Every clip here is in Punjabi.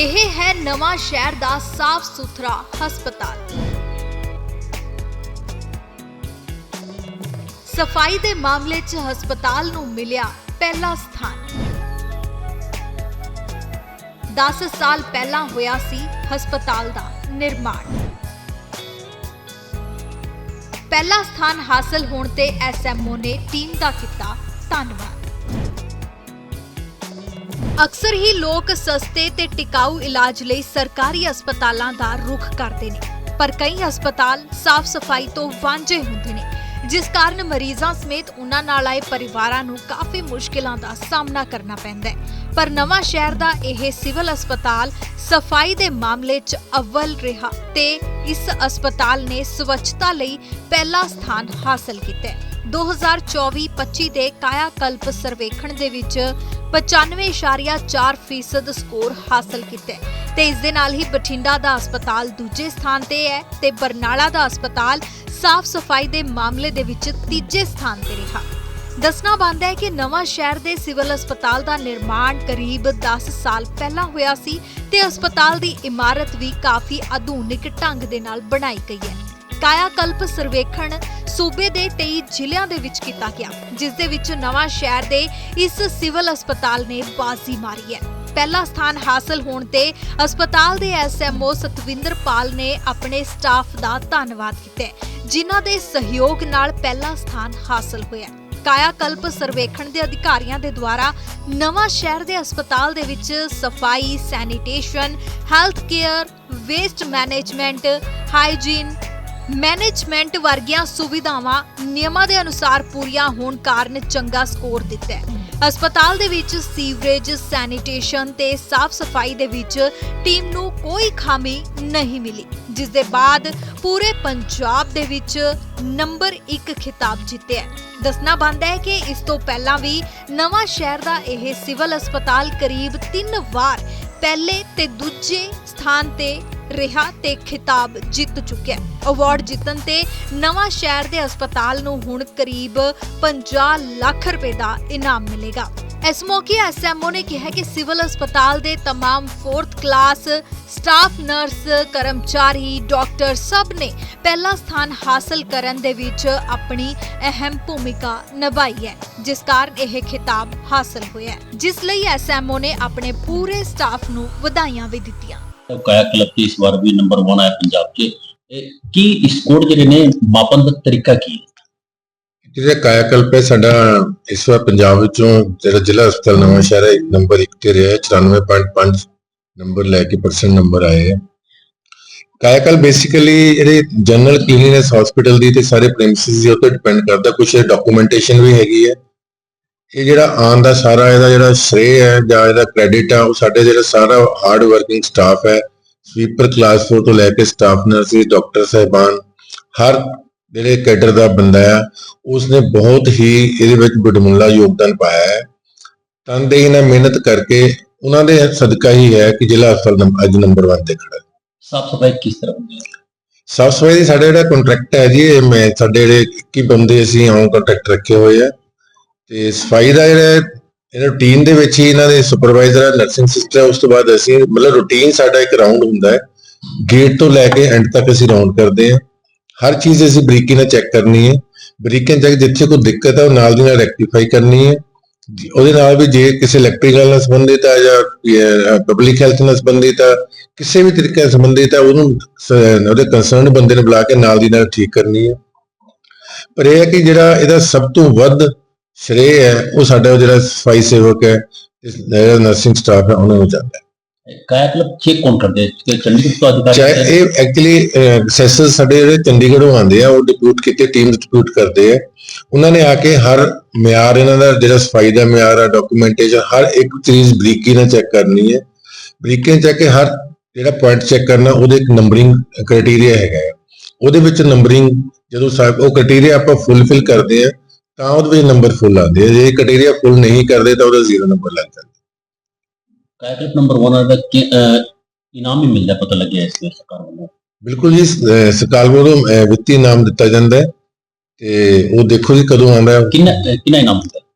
ਇਹ ਹੈ ਨਵਾਂ ਸ਼ਹਿਰ ਦਾ ਸਾਫ਼ ਸੁਥਰਾ ਹਸਪਤਾਲ। ਸਫ਼ਾਈ ਦੇ ਮਾਮਲੇ 'ਚ ਹਸਪਤਾਲ ਨੂੰ ਮਿਲਿਆ ਪਹਿਲਾ ਸਥਾਨ। 10 ਸਾਲ ਪਹਿਲਾਂ ਹੋਇਆ ਸੀ ਹਸਪਤਾਲ ਦਾ ਨਿਰਮਾਣ। ਪਹਿਲਾ ਸਥਾਨ ਹਾਸਲ ਹੋਣ ਤੇ ਐਸਐਮਓ ਨੇ ਟੀਮ ਦਾ ਕੀਤਾ ਧੰਨਵਾਦ। ਅਕਸਰ ਹੀ ਲੋਕ ਸਸਤੇ ਤੇ ਟਿਕਾਊ ਇਲਾਜ ਲਈ ਸਰਕਾਰੀ ਹਸਪਤਾਲਾਂ ਦਾ ਰੁਖ ਕਰਦੇ ਨੇ, ਪਰ ਕਈ ਹਸਪਤਾਲ ਸਾਫ਼ ਸਫ਼ਾਈ ਤੋਂ ਵਾਂਝੇ ਹੁੰਦੇ ਨੇ, ਜਿਸ ਕਾਰਨ ਮਰੀਜ਼ਾਂ ਸਮੇਤ ਉਹਨਾਂ ਨਾਲ ਆਏ ਪਰਿਵਾਰਾਂ ਨੂੰ ਕਾਫੀ ਮੁਸ਼ਕਿਲਾਂ ਦਾ ਸਾਹਮਣਾ ਕਰਨਾ ਪੈਂਦਾ ਹੈ। ਪਰ ਨਵਾਂ ਸ਼ਹਿਰ ਦਾ ਇਹ ਸਿਵਲ ਹਸਪਤਾਲ ਸਫ਼ਾਈ ਦੇ ਮਾਮਲੇ 'ਚ ਅਵਲ ਰਿਹਾ ਤੇ ਇਸ ਹਸਪਤਾਲ ਨੇ ਸਵੱਛਤਾ ਲਈ ਪਹਿਲਾ ਸਥਾਨ ਹਾਸਲ ਕੀਤਾ ਹੈ। 2024-25 ਦੇ ਕਾਇਆ ਕਲਪ ਸਰਵੇਖਣ ਦੇ ਵਿੱਚ 95.4% ਸਕੋਰ ਹਾਸਲ ਕੀਤਾ। ਹੈ ਤੇ ਇਸ ਦੇ ਨਾਲ ਹੀ ਬਠਿੰਡਾ ਦਾ ਹਸਪਤਾਲ ਦੂਜੇ ਸਥਾਨ ਤੇ ਹੈ ਤੇ ਬਰਨਾਲਾ ਦਾ ਹਸਪਤਾਲ ਸਾਫ਼ ਸਫ਼ਾਈ ਦੇ ਮਾਮਲੇ ਦੇ ਵਿੱਚ ਤੀਜੇ ਸਥਾਨ ਤੇ ਰਿਹਾ। ਦੱਸਣਾ ਬਣਦਾ ਹੈ ਕਿ ਨਵਾਂ ਸ਼ਹਿਰ ਦੇ ਸਿਵਲ ਹਸਪਤਾਲ ਦਾ ਨਿਰਮਾਣ ਕਰੀਬ 10 ਸਾਲ ਪਹਿਲਾਂ ਹੋਇਆ ਸੀ ਤੇ ਹਸਪਤਾਲ ਦੀ ਇਮਾਰਤ ਵੀ ਕਾਫੀ ਆਧੁਨਿਕ ਢੰਗ ਦੇ ਨਾਲ ਬਣਾਈ ਗਈ ਹੈ। ਕਾਇਆ ਕਲਪ ਸਰਵੇਖਣ ਸੂਬੇ ਦੇ 23 ਜ਼ਿਲ੍ਹਿਆਂ ਦੇ ਵਿੱਚ ਕੀਤਾ ਗਿਆ, ਜਿਸ ਦੇ ਵਿੱਚ ਨਵਾਂ ਸ਼ਹਿਰ ਦੇ ਇਸ ਸਿਵਲ ਹਸਪਤਾਲ ਨੇ ਬਾਜ਼ੀ ਮਾਰੀ ਹੈ। ਪਹਿਲਾ ਸਥਾਨ ਹਾਸਲ ਹੋਣ ਤੇ ਹਸਪਤਾਲ ਦੇ ਐਸਐਮਓ ਸਤਵਿੰਦਰ ਪਾਲ ਨੇ ਆਪਣੇ ਸਟਾਫ ਦਾ ਧੰਨਵਾਦ ਕੀਤਾ ਜਿਨ੍ਹਾਂ ਦੇ ਸਹਿਯੋਗ ਨਾਲ ਪਹਿਲਾ ਸਥਾਨ ਹਾਸਲ ਹੋਇਆ ਕਾਇਆ ਕਲਪ ਸਰਵੇਖਣ ਦੇ ਅਧਿਕਾਰੀਆਂ ਦੇ ਦੁਆਰਾ ਨਵਾਂ ਸ਼ਹਿਰ ਦੇ ਹਸਪਤਾਲ ਦੇ ਵਿੱਚ ਸਫ਼ਾਈ, sanitation, health care, waste management, hygiene management ਵਰਗੀਆਂ ਸੁਵਿਧਾਵਾਂ ਨਿਯਮਾਂ ਦੇ ਅਨੁਸਾਰ ਪੂਰੀਆਂ ਹੋਣ ਕਾਰਨ ਚੰਗਾ ਸਕੋਰ ਦਿੱਤਾ ਹੈ। ਹਸਪਤਾਲ ਦੇ ਵਿੱਚ ਸੀਵਰੇਜ, ਸੈਨੀਟੇਸ਼ਨ ਤੇ ਸਾਫ਼ ਸਫ਼ਾਈ ਦੇ ਵਿੱਚ ਟੀਮ ਨੂੰ ਕੋਈ ਖਾਮੀ ਨਹੀਂ ਮਿਲੀ, ਜਿਸ ਦੇ ਬਾਅਦ ਪੂਰੇ ਪੰਜਾਬ ਦੇ ਵਿੱਚ ਨੰਬਰ 1 ਖਿਤਾਬ ਜਿੱਤਿਆ ਦੱਸਣਾ ਬਣਦਾ ਹੈ ਕਿ ਇਸ ਤੋਂ ਪਹਿਲਾਂ ਵੀ ਨਵਾਂ ਸ਼ਹਿਰ ਦਾ ਇਹ ਸਿਵਲ ਹਸਪਤਾਲ ਕਰੀਬ 3 ਵਾਰ ਪਹਿਲੇ ਤੇ ਦੂਜੇ ਸਥਾਨ ਤੇ ਰਿਹਾ ਤੇ ਖਿਤਾਬ ਜਿੱਤ ਚੁੱਕਿਆ ਹੈ। ਅਵਾਰਡ ਜਿੱਤਣ ਤੇ ਨਵਾਂ ਸ਼ਹਿਰ ਦੇ ਹਸਪਤਾਲ ਨੂੰ ਹੁਣ ਕਰੀਬ 50 ਲੱਖ ਰੁਪਏ ਦਾ ਇਨਾਮ ਮਿਲੇਗਾ ਇਸ ਮੌਕੇ ਐਸਐਮਓ ਨੇ ਕਿਹਾ ਕਿ ਸਿਵਲ ਹਸਪਤਾਲ ਦੇ तमाम 4th ਕਲਾਸ ਸਟਾਫ ਨਰਸ ਕਰਮਚਾਰੀ ਡਾਕਟਰ ਸਭ ਨੇ ਪਹਿਲਾ ਸਥਾਨ ਹਾਸਲ ਕਰਨ ਦੇ ਵਿੱਚ ਆਪਣੀ ਅਹਿਮ ਭੂਮਿਕਾ ਨਿਭਾਈ ਹੈ ਜਿਸ ਕਾਰਨ ਇਹ ਖਿਤਾਬ ਹਾਸਲ ਹੋਇਆ ਹੈ ਜਿਸ ਲਈ ਐਸਐਮਓ ਨੇ ਆਪਣੇ ਪੂਰੇ ਸਟਾਫ ਨੂੰ ਵਧਾਈਆਂ ਵੀ ਦਿੱਤੀਆਂ ਕਾਇਆ ਕਲੱਬ ਤੇ ਇਸ ਵਾਰ ਵੀ ਨੰਬਰ 1 ਆਇਆ ਪੰਜਾਬ 'ਚ। ਕੀ ਸਕੋਰ ਜਿਹੜੇ ਨੇ ਮਾਪਨ ਦਾ ਤਰੀਕਾ ਕੀ ਜਿਹੜਾ ਕਾਇਆਕਲਪ ਹੈ, ਸਾਡਾ ਇਸ ਵਾਰ ਪੰਜਾਬ ਵਿੱਚੋਂ ਜਿਹੜਾ ਜ਼ਿਲ੍ਹਾ ਹਸਪਤਾਲ ਨਵਾਂ ਸ਼ਹਿਰ ਹੈ, ਨੰਬਰ 1 ਤੇ ਰਿਹਾ 94.5 ਨੰਬਰ ਲੈ ਕੇ ਪਰਸੈਂਟ ਨੰਬਰ ਆਏ ਹੈ। ਕਾਇਆਕਲਪ ਬੇਸਿਕਲੀ ਜਿਹੜੇ ਜਨਰਲ ਕਲੀਨਿਨੈਸ ਹਸਪੀਟਲ ਦੀ ਤੇ ਸਾਰੇ ਪ੍ਰੈਮਿਸਿਸ ਦੇ ਉੱਤੇ ਡਿਪੈਂਡ ਕਰਦਾ ਕੁਝ ਡਾਕੂਮੈਂਟੇਸ਼ਨ ਵੀ ਹੈਗੀ ਹੈ। ਇਹ ਜਿਹੜਾ ਆਨ ਦਾ ਸਾਰਾ ਇਹਦਾ ਜਿਹੜਾ ਸ਼੍ਰੇ ਹੈ ਜਾਂ ਇਹਦਾ ਕ੍ਰੈਡਿਟ ਆ ਉਹ ਸਾਡੇ ਜਿਹੜਾ ਸਾਰਾ ਹਾਰਡ ਵਰਕਿੰਗ ਸਟਾਫ ਹੈ ਸਵੀਪਰ ਕਲਾਸ 4 ਤੋਂ ਲੈ ਕੇ ਸਟਾਫ ਨਰਸਿਸ ਡਾਕਟਰ ਸਾਹਿਬਾਨ ਹਰ ਜਿਹੜੇ ਕੈਡਰ ਦਾ ਬੰਦਾ ਆ ਉਸਨੇ ਬਹੁਤ ਹੀ ਇਹਦੇ ਵਿੱਚ ਬੜਮੁੱਲਾ ਯੋਗਦਾਨ ਪਾਇਆ ਹੈ। ਤਨਦੇਹੀ ਨਾਲ ਮਿਹਨਤ ਕਰਕੇ ਉਹਨਾਂ ਦੇ ਸਦਕਾ ਹੀ ਹੈ ਕਿ ਜ਼ਿਲ੍ਹਾ ਹਸਪਤਾਲ ਅੱਜ ਨੰਬਰ 1 ਤੇ ਖੜਾ ਹੈ। ਸਾਫ਼ ਸਫ਼ਾਈ ਕਿਸ ਤਰ੍ਹਾਂ ਹੁੰਦੀ ਹੈ? ਸਾਫ਼ ਸਫ਼ਾਈ ਦੀ ਸਾਡੇ ਜਿਹੜਾ ਕੰਟਰੈਕਟ ਹੈ ਜੀ ਇਹ ਮੈਂ ਸਾਡੇ ਜਿਹੜੇ 21 ਬੰਦੇ ਅਸੀਂ ਆਉਂ ਕੰਟਰੈਕਟ ਰੱਖੇ ਹੋਏ ਆ ਤੇ ਸਫ਼ਾਈ ਦਾ ਜਿਹੜਾ ਇਹ ਰੂਟੀਨ ਦੇ ਵਿੱਚ ਹੀ ਇਹਨਾਂ ਦੇ ਸੁਪਰਵਾਈਜ਼ਰ ਹੈ ਨਰਸਿੰਗ ਸਿਸਟਰ ਹੈ ਉਸ ਤੋਂ ਬਾਅਦ ਅਸੀਂ ਮਤਲਬ ਰੂਟੀਨ ਸਾਡਾ ਇੱਕ ਰਾਉਂਡ ਹੁੰਦਾ ਹੈ। ਗੇਟ ਤੋਂ ਲੈ ਕੇ ਐਂਡ ਤੱਕ ਅਸੀਂ ਰਾਉਂਡ ਕਰਦੇ ਹਾਂ। ਹਰ ਚੀਜ਼ ਅਸੀਂ ਬਰੀਕੀ ਨਾਲ ਚੈੱਕ ਕਰਨੀ ਹੈ। ਬਰੀਕੀ ਨਾਲ check, ਜਿੱਥੇ ਕੋਈ ਦਿੱਕਤ ਹੈ, ਉਹ ਨਾਲ ਦੀ ਨਾਲ ਰੈਕਟੀਫਾਈ ਕਰਨੀ ਹੈ। ਉਹਦੇ ਨਾਲ ਵੀ ਜੇ ਕਿਸੇ ਇਲੈਕਟ੍ਰੀਕਲ ਨਾਲ ਸੰਬੰਧਿਤ ਹੈ ਜਾਂ ਪਬਲਿਕ ਹੈਲਥ ਨਾਲ ਸੰਬੰਧਿਤ ਹੈ ਕਿਸੇ ਵੀ ਤਰੀਕੇ ਨਾਲ ਸੰਬੰਧਿਤ ਹੈ ਉਹਨੂੰ ਉਹਦੇ ਕੰਸਰਨ ਬੰਦੇ ਨੂੰ ਬੁਲਾ ਕੇ ਨਾਲ ਦੀ ਨਾਲ ਠੀਕ ਕਰਨੀ ਹੈ। ਪਰ ਇਹ ਹੈ ਕਿ ਜਿਹੜਾ ਇਹਦਾ ਸਭ ਤੋਂ ਵੱਧ ਸ਼੍ਰੇ ਹੈ ਉਹ ਸਾਡਾ ਜਿਹੜਾ ਸਫ਼ਾਈ ਸੇਵਕ ਹੈ ਇਸ ਜਿਹੜਾ ਨਰਸਿੰਗ ਸਟਾਫ ਹੈ ਉਹਨਾਂ ਨੂੰ ਜਾਂਦਾ ਹੈ ਕਾਇਆ ਕਲੱਬ ਚੈੱਕ ਕੌਣ ਕਰਦੇ ਹੈ ਕਿ ਚੰਡੀਗੜ੍ਹ ਤੋਂ ਅਧਿਕਾਰੀ ਚਾਹੇ ਹੈ? ਇਹ ਐਕਚੁਅਲੀ ਸੈਸਸ ਸਾਡੇ ਜਿਹੜੇ ਚੰਡੀਗੜ੍ਹੋਂ ਆਉਂਦੇ ਆ ਉਹ ਡਿਪਿਊਟ ਕੀਤੇ ਟੀਮ ਡਿਪਿਊਟ ਕਰਦੇ ਆ ਉਹਨਾਂ ਨੇ ਆ ਕੇ ਹਰ ਮਿਆਰ ਇਹਨਾਂ ਦਾ ਜਿਹੜਾ ਸਫ਼ਾਈ ਦਾ ਮਿਆਰ ਆ ਡਾਕੂਮੈਂਟੇਸ਼ਨ ਹਰ ਇੱਕ ਚੀਜ਼ ਬਰੀਕੀ ਨਾਲ ਚੈੱਕ ਕਰਨੀ ਹੈ ਬਰੀਕੀ ਨਾਲ ਚੈੱਕ ਕੇ ਹਰ ਜਿਹੜਾ ਪੁਆਇੰਟ ਚੈੱਕ ਕਰਨਾ ਉਹਦੇ ਇੱਕ ਨੰਬਰਿੰਗ ਕ੍ਰਾਈਟੇਰੀਆ ਹੈਗਾ। ਉਹਦੇ ਵਿੱਚ ਨੰਬਰਿੰਗ ਜਦੋਂ ਸਾਹਿਬ ਉਹ ਕ੍ਰਾਈਟੇਰੀਆ ਆਪਾਂ ਫੁੱਲਫਿਲ ਕਰਦੇ ਆ ਤਾਂ ਉਹਦੇ ਵਿੱਚ ਨੰਬਰ ਫੁੱਲ ਆਉਂਦੇ ਆ। ਜੇ ਕ੍ਰਾਈਟੇਰੀਆ ਫੁੱਲ ਨਹੀਂ ਕਰਦੇ ਤਾਂ ਉਹਦਾ ਜ਼ੀਰੋ ਨੰਬਰ ਲੱਗ ਜਾਂਦਾ। ਕਲੱਬ ਨੰਬਰ 1 ਦਾ ਇਨਾਮ ਵੀ ਮਿਲਦਾ ਪਤਾ ਲੱਗਿਆ ਇਸ ਦੇ ਸਰਕਾਰ ਵੱਲੋਂ। ਬਿਲਕੁਲ ਜੀ ਸ- ਸਕਾਲ ਵੱਲੋਂ ਵਿੱਤੀ ਇਨਾਮ ਦਿੱਤਾ ਜਾਂਦਾ ਹੈ। ਤੇ ਉਹ ਦੇਖੋ ਜੀ ਕਦੋਂ ਆਉਂਦਾ ਹੈ। ਕਿੰਨਾ ਕਿੰਨਾ ਇਨਾਮ ਹੁੰਦਾ ਹੈ?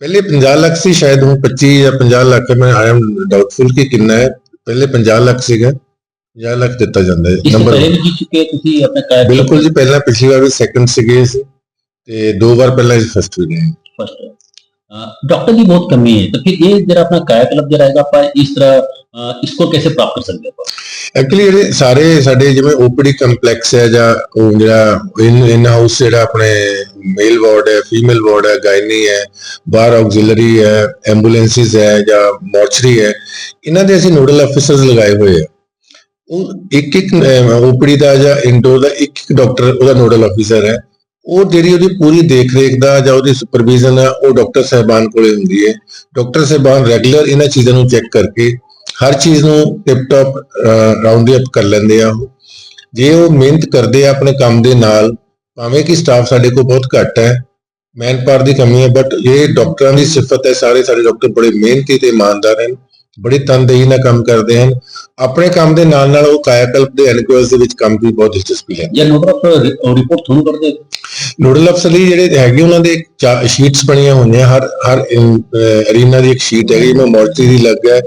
ਪਹਿਲੇ 50 ਲੱਖ ਸੀ ਸ਼ਾਇਦ ਹੁਣ 25 ਜਾਂ 50 ਲੱਖ ਹੈ ਮੈਂ ਆਈ ਐਮ ਡਾਊਟਫੁਲ ਕਿ ਕਿੰਨਾ ਹੈ। ਪਹਿਲੇ 50 ਲੱਖ ਸੀਗਾ 50 ਲੱਖ ਦਿੱਤਾ ਜਾਂਦਾ ਹੈ। ਨੰਬਰ ਪਹਿਲੇ ਵੀ ਜਿੱਤ ਚੁੱਕੇ ਤੁਸੀਂ ਆਪਣੇ ਕਾਇਕ ਬਿਲਕੁਲ ਜੀ ਪਹਿਲਾਂ ਪਿਛਲੀ ਵਾਰ ਵੀ ਸੈਕੰਡ ਸੀਗੇ ਸੀ ਤੇ ਦੋ ਵਾਰ ਪਹਿਲਾਂ ਫਸਟ ਵੀ ਗਏ फर्स्ट डॉक्टर की बहुत कमी है तो फिर ये जरा अपना काया क्लब जो रहेगा आप इस तरह अ, इसको कैसे प्राप्त कर सकते हैं ਐਕਚੁਅਲੀ ਜਿਹੜੇ ਸਾਰੇ ਸਾਡੇ ਜਿਵੇਂ ਓਪੀਡੀ ਕੰਪਲੈਕਸ ਹੈ ਜਾਂ ਉਹ ਜਿਹੜਾ ਇਨ ਇਨ ਹਾਊਸ ਜਿਹੜਾ ਆਪਣੇ ਮੇਲ ਵਾਰਡ ਹੈ ਫੀਮੇਲ ਵਾਰਡ ਹੈ ਗਾਇਨੀ ਹੈ ਬਾਹਰ ਆਕਸਿਲਰੀ ਹੈ ਐਂਬੂਲੈਂਸਿਸ ਹੈ ਜਾਂ ਮੋਰਚਰੀ ਹੈ ਇਹਨਾਂ ਦੇ ਅਸੀਂ ਨੋਡਲ ਆਫੀਸਰਸ ਲਗਾਏ ਹੋਏ ਆ ਉਹ ਇੱਕ ਇੱਕ ਓਪੀਡੀ ਦਾ ਜਾਂ ਇੰਡੋਰ ਦਾ ਇੱਕ ਇੱਕ ਡਾਕਟਰ ਉਹਦਾ ਨੋਡਲ ਆਫੀਸਰ ਹੈ ਉਹ ਜਿਹੜੀ ਉਹਦੀ ਪੂਰੀ ਦੇਖਰੇਖ ਦਾ ਜਾਂ ਉਹਦੀ ਸੁਪਰਵਿਜ਼ਨ ਆ, ਉਹ ਡਾਕਟਰ ਸਹਿਬਾਨ ਕੋਲੇ ਹੁੰਦੀ ਹੈ। ਡਾਕਟਰ ਸਹਿਬਾਨ ਰੈਗੂਲਰ ਇਹਨਾਂ ਚੀਜ਼ਾਂ ਨੂੰ ਚੈੱਕ ਕਰਕੇ ਹਰ ਚੀਜ਼ ਨੂੰ ਟਿਪ ਟਾਪ ਰਾਉਂਡ ਅਪ ਕਰ ਲੈਂਦੇ ਆ ਉਹ। ਜੇ ਉਹ ਮਿਹਨਤ ਕਰਦੇ ਆ ਆਪਣੇ ਕੰਮ ਦੇ ਨਾਲ, ਭਾਵੇਂ ਕਿ ਸਟਾਫ ਸਾਡੇ ਕੋਲ ਬਹੁਤ ਘੱਟ ਹੈ ਮੈਨ ਪਾਵਰ ਦੀ ਕਮੀ ਹੈ ਬਟ ਇਹ ਡਾਕਟਰਾਂ ਦੀ ਸਿਫਤ ਹੈ, ਸਾਰੇ ਸਾਡੇ ਡਾਕਟਰ ਬੜੇ ਮਿਹਨਤੀ ਤੇ ਇਮਾਨਦਾਰ ਹਨ। ਬੜੀ ਤਨਦੇਹੀ ਨਾਲ ਕੰਮ ਕਰਦੇ ਹਨ। ਆਪਣੇ ਕੰਮ ਦੇ ਨਾਲ ਨਾਲ ਉਹ ਕਾਇਆਕਲਪ ਦੇ ਐਨਕੁਆਇਰਸ ਦੇ ਵਿੱਚ ਕੰਮ ਵੀ ਬਹੁਤ ਦਿਲਚਸਪੀ ਲੈਂਦੇ ਜਾਂ ਨੋਡਲ ਅਫਸਰ ਰਿਪੋਰਟ ਤੁਹਾਨੂੰ ਕਰਦੇ ਨੋਡਲ ਅਫਸਰ ਦੀ ਜਿਹੜੇ ਹੈਗੇ ਉਹਨਾਂ ਦੇ ਸ਼ੀਟਸ ਬਣੀਆਂ ਹੋਈਆਂ ਹਰ ਹਰ ਅਰੀਨਾ ਦੀ ਇੱਕ ਸ਼ੀਟ ਹੈਗੀ ਜਿਵੇਂ ਮੋਰਚਰੀ ਦੀ ਲੱਗ ਹੈ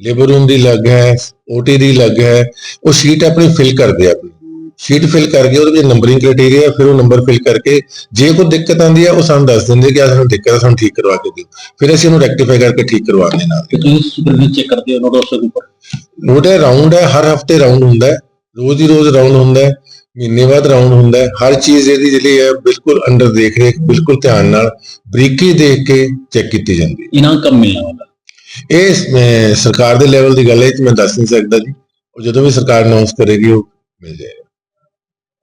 ਲੇਬਰ ਰੂਮ ਦੀ ਲੱਗ ਹੈ ਓਟੀ ਦੀ ਲੱਗ ਹੈ ਉਹ ਸ਼ੀਟ ਆਪਣੀ ਫਿਲ ਕਰਦੇ ਆ ਸ਼ੀਟ ਫਿਲ ਕਰਕੇ ਉਹਦੇ ਵਿੱਚ ਨੰਬਰਿੰਗ ਕ੍ਰਾਈਟੇਰੀਆ ਫਿਰ ਉਹ ਨੰਬਰ ਫਿਲ ਕਰਕੇ ਜੇ ਕੋਈ ਦਿੱਕਤ ਆਂਦੀ ਹੈ ਉਹ ਸਾਨੂੰ ਦੱਸ ਦਿੰਦੇ ਕਿ ਆ ਸਾਨੂੰ ਦਿੱਕਤ ਆ ਸਾਨੂੰ ਠੀਕ ਕਰਵਾ ਕੇ ਦਿਓ। ਫਿਰ ਅਸੀਂ ਉਹਨੂੰ ਰੈਕਟੀਫਾਈ ਕਰਕੇ ਠੀਕ ਕਰਵਾ ਦੇਣਾ ਤੁਸੀਂ ਸੁਪਰਵਿਜ਼ਨ ਚੈੱਕ ਕਰਦੇ ਹੋ ਨੋਟਸ ਦੇ ਉੱਪਰ? ਨੋਟ ਰਾਉਂਡ ਹੈ ਹਰ ਹਫ਼ਤੇ ਰਾਉਂਡ ਹੁੰਦਾ ਹੈ। ਰੋਜ਼ ਹੀ ਰੋਜ਼ ਰਾਉਂਡ ਹੁੰਦਾ ਹੈ ਮਹੀਨੇ ਬਾਅਦ ਰਾਉਂਡ ਹੁੰਦਾ ਹੈ। ਹਰ ਚੀਜ਼ ਇਹਦੀ ਜਿਹੜੀ ਹੈ ਬਿਲਕੁਲ ਅੰਡਰ ਦੇਖ ਰੇਖ ਬਿਲਕੁਲ ਧਿਆਨ ਨਾਲ ਬਰੀਕੀ ਦੇਖ ਕੇ ਚੈੱਕ ਕੀਤੀ ਜਾਂਦੀ ਹੈ। ਇਨਾਮ ਕੰਮ ਮਿਲਣਾ ਵਾਲਾ ਇਹ ਸਰਕਾਰ ਦੇ ਲੈਵਲ ਦੀ ਗੱਲ ਹੈ ਇਹ ਮੈਂ ਦੱਸ ਨਹੀਂ ਸਕਦਾ ਜੀ। ਉਹ ਜਦੋਂ ਵੀ ਸਰਕਾਰ ਅਨਾਉਂਸ ਕਰੇਗੀ ਉਹ ਮਿਲ ਜਾਏਗਾ।